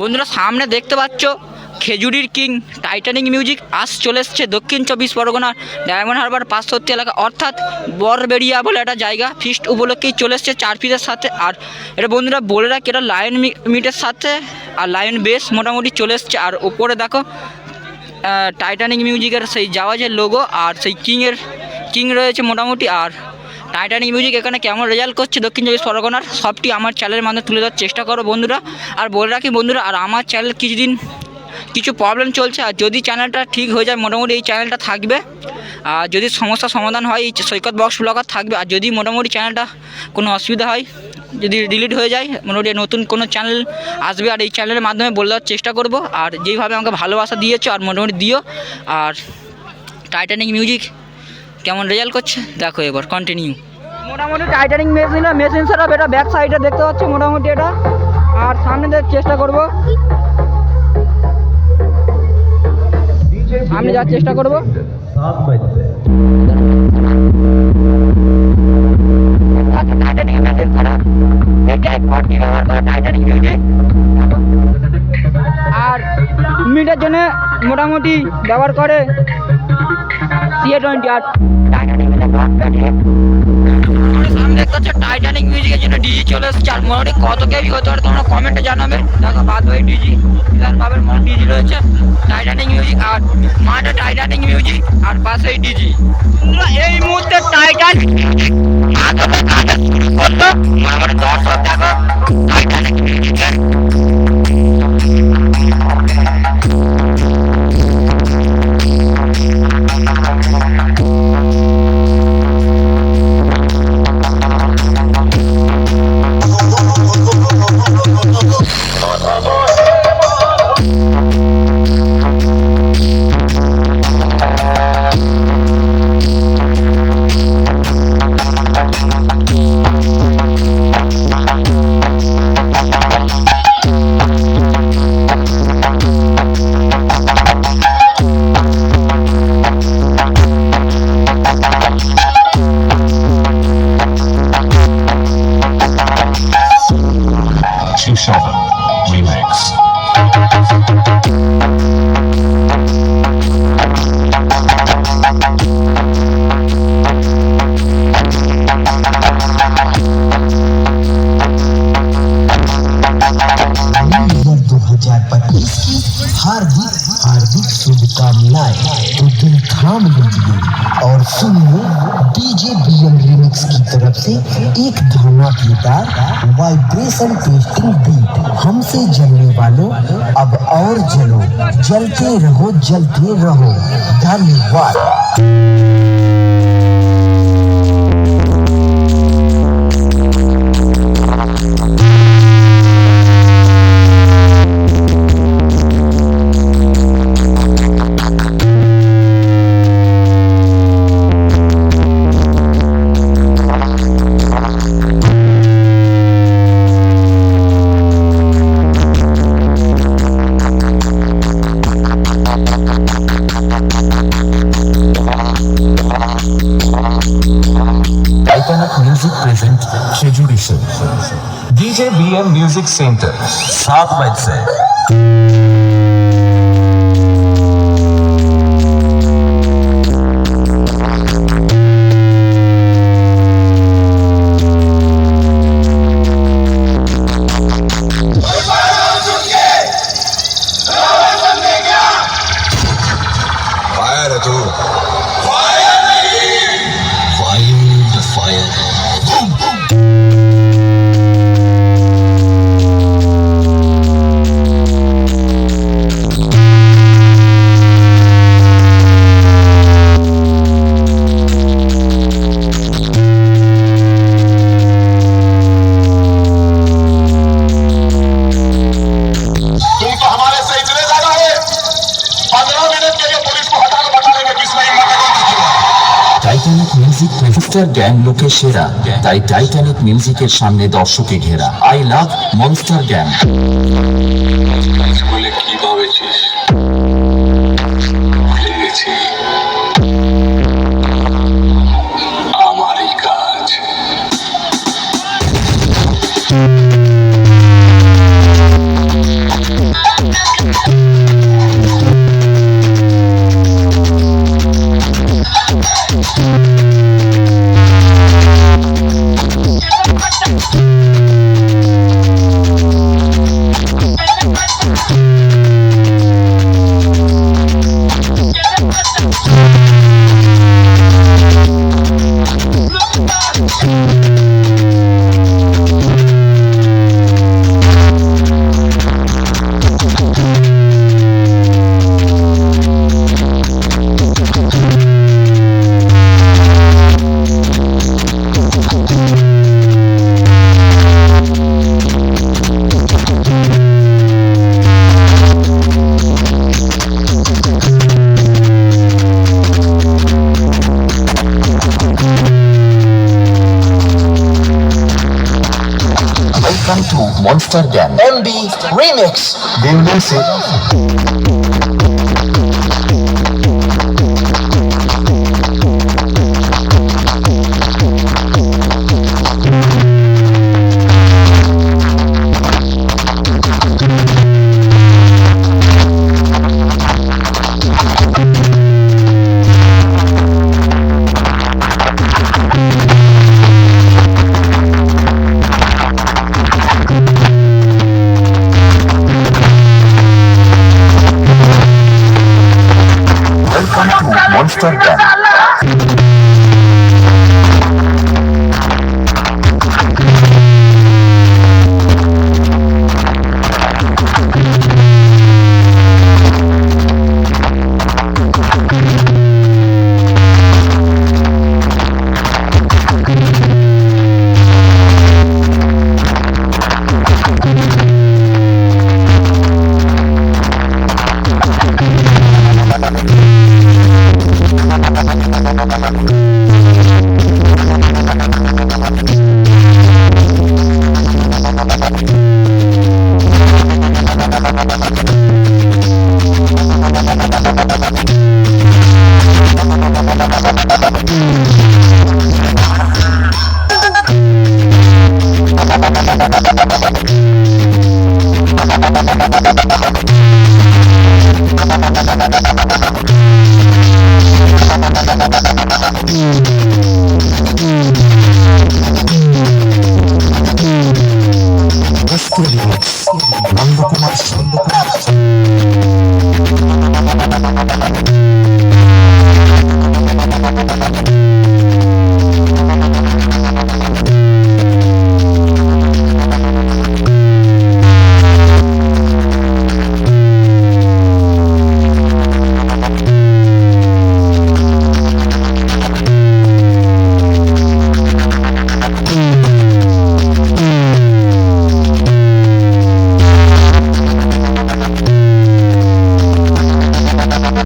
বন্ধুরা সামনে দেখতে পাচ্ছ খেজুরির কিং, টাইটানিক মিউজিক, আজ চলে এসছে দক্ষিণ চব্বিশ পরগনার ডায়মন্ড হারবার পাঁচশক্তি এলাকা। অর্থাৎ বরবেড়িয়া বলে একটা জায়গা ফিস্ট উপলক্ষেই চলে এসছে চার পিসের সাথে। আর এটা বন্ধুরা বলে রাখি, এটা লায়ন মিটের সাথে। আর লায়ন বেস মোটামুটি চলে এসছে। আর ওপরে দেখো টাইটানিক মিউজিকের সেই জাহাজের লোগো আর সেই কিংয়ের, কিং রয়েছে মোটামুটি। আর টাইটানিক মিউজিক এখানে কেমন রেজাল্ট করছে দক্ষিণ চব্বিশ পরগনার? সবটি আমার চ্যানেলের মাধ্যমে তুলে দেওয়ার চেষ্টা করো বন্ধুরা। আর বলে রাখি বন্ধুরা, আর আমার চ্যানেল কিছুদিন কিছু প্রবলেম চলছে, আর যদি চ্যানেলটা ঠিক হয়ে যায়, মোটামুটি এই চ্যানেলটা থাকবে। আর যদি সমস্যার সমাধান হয়, এই সৈকত বক্স ব্লগার থাকবে, আর যদি মোটামুটি চ্যানেলটা কোনো অসুবিধা হয়, যদি ডিলিট হয়ে যায়, মোটামুটি নতুন কোনো চ্যানেল আসবে, আর এই চ্যানেলের মাধ্যমে বলে দেওয়ার চেষ্টা করব। আর যেইভাবে আমাকে ভালোবাসা দিয়েছ, আর মোটামুটি দিও। আর টাইটানিক মিউজিক কেমন রেজাল্ট করছে? দেখো এবার কন্টিনিউ মোটামুটি টাইটানিং মেশিন মেশিন সেটা এটা ব্যাক সাইডে দেখতে পাচ্ছি মোটামুটি এটা। আর সামনে দেওয়ার চেষ্টা করব। সামনে যাওয়ার চেষ্টা করব। আর মিটার জন্য মোটামুটি ব্যবহার করে। সিএ টোয়েন্টি আট টাইটানিক মিউজিকের জন্য ডিজি চলে এসেছে। আর মোটামুটি কত কেবি হতে পারে তোমরা কমেন্টে জানাবে। দেখো বাদ বাই ডিজি আর বাবের মন ডিজি রয়েছে টাইটানিক মিউজিক আর মাঠে টাইটানিক মিউজিক আর পাশেই ডিজি এই মুহূর্তে টাইটানিক দর্শক सुनिए डीजे बीएम रिमिक्स की तरफ़ से एक धमाकेदार वाइब्रेशन टेस्टिंग बीट हमसे जलने वालों, अब और जलो। जलते रहो जलते रहो। धन्यवाद। Saltanat music present शेजुरी show DJ B M music centre सात मई से প্রফেস্টার গ্যাং লোকে সেরা তাই টাইটানিক মিউজিকের সামনে দর্শকে ঘেরা। I love monster gang Monster Jam. MB Remix. They will Ha ha ha ha!